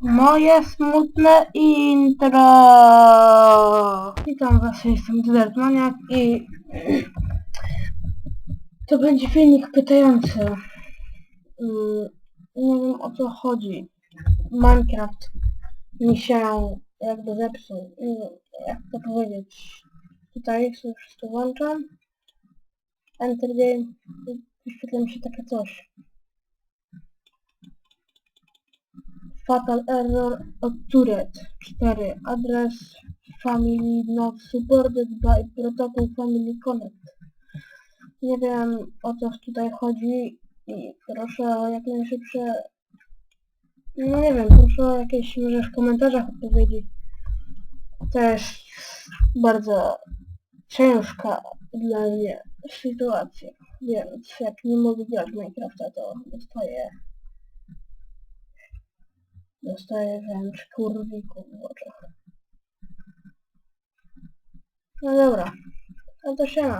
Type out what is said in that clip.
Moje smutne intro. Witam was, jestem Dydertmaniak i to będzie filmik pytający. Mm, Nie wiem o co chodzi. Minecraft mi się jakby zepsuł. Nie jak to powiedzieć. Tutaj sobie wszystko włączam. Enter game. i Wyświetla mi się takie coś. Fatal Error Occurred 4 Adres Family Not Supported by Protocol Family Connect. Nie wiem o co tutaj chodzi i proszę o jak najszybsze no nie wiem, proszę o jakieś może w komentarzach odpowiedzi to jest bardzo ciężka dla mnie sytuacja więc jak nie mogę grać Minecrafta to dostaję Dostaję wręcz kurwiku w oczach. No dobra. No to siema.